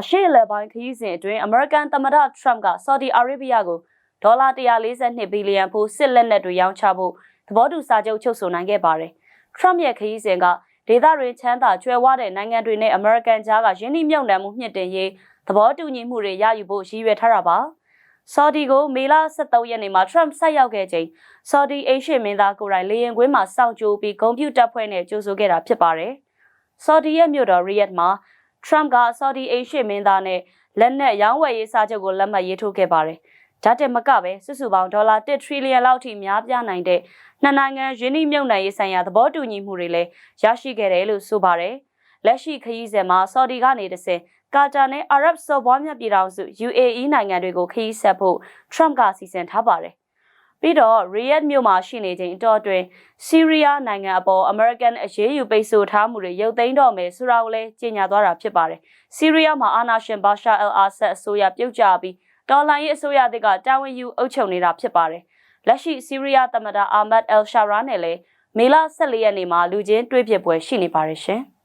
အရှေ့အလယ်ပိုင်းခရီးစဉ်အတွင်းအမေရိကန်သမ္မတထရမ့်ကဆော်ဒီအာရေဗျကိုဒေါ်လာ142ဘီလီယံဖိုးစစ်လက်နက်တွေရောင်းချဖို့သဘောတူစာချုပ်ချုပ်ဆိုနိုင်ခဲ့ပါတယ်။ထရမ့်ရဲ့ခရီးစဉ်ကဒေသတွင်ချမ်းသာကျွယ်ဝတဲ့နိုင်ငံတွေနဲ့အမေရိကန်ကြားကယင်းနှိမ့်မြုံနှံမှုမြင့်တင်ရေးသဘောတူညီမှုတွေရယူဖို့ရည်ရွယ်ထားတာပါ။ဆော်ဒီကိုမေလ23ရက်နေ့မှာထရမ့်ဆက်ရောက်ခဲ့ချိန်ဆော်ဒီအိရှိမင်းသားကိုယ်တိုင်လေရင်ကွင်းမှာစောင့်ကြိုးပြီးကွန်ပျူတာဖွဲ့နဲ့ကြိုးဆိုခဲ့တာဖြစ်ပါတယ်။ဆော်ဒီရဲ့မြို့တော်ရီယက်မှာ ထရမ့်ကဆော်ဒီအိရှိမင်းသားနဲ့လက်နက်ရောင်းဝယ်ရေးစာချုပ်ကိုလက်မှတ်ရေးထိုးခဲ့ပါတယ်။ဒါတက်မကပဲစုစုပေါင်းဒေါ်လာ1ထရီလီယံလောက်ထိများပြားနိုင်တဲ့နှစ်နိုင်ငံယင်းနှိမ့်မြုံနှံရေးဆိုင်ရာသဘောတူညီမှုတွေလည်းရရှိခဲ့တယ်လို့ဆိုပါတယ်။လက်ရှိခရီးစဉ်မှာဆော်ဒီကနေတစ်ဆင့်ကာတာနဲ့အာရပ်စော်ဘွားမြတ်ပြည်ထောင်စု UAE နိုင်ငံတွေကိုခရီးဆက်ဖို့ထရမ့်ကစီစဉ်ထားပါတယ်။ ပြီးတော့ရီယက်မြို့မှာရှိနေချိန်အတော်အတွင်းဆီးရီးယားနိုင်ငံအပေါ်အမေရိကန်အရေးယူပိတ်ဆို့ထားမှုတွေရုပ်သိမ်းတော့မယ်ဆိုတာကိုလည်းကြေညာသွားတာဖြစ်ပါတယ်။ဆီးရီးယားမှာအာနာရှင်ဘာရှာအယ်အာဆတ်အစိုးရပြုတ်ကျပြီးတော်လိုင်းရေးအစိုးရအသစ်ကတာဝန်ယူအုပ်ချုပ်နေတာဖြစ်ပါတယ်။လက်ရှိဆီးရီးယားသမ္မတအာမတ်အယ်ရှာရာနဲ့လည်းမေလ14ရက်နေ့မှာလူချင်းတွေ့ဖြစ်ပွဲရှိနေပါတယ်ရှင်။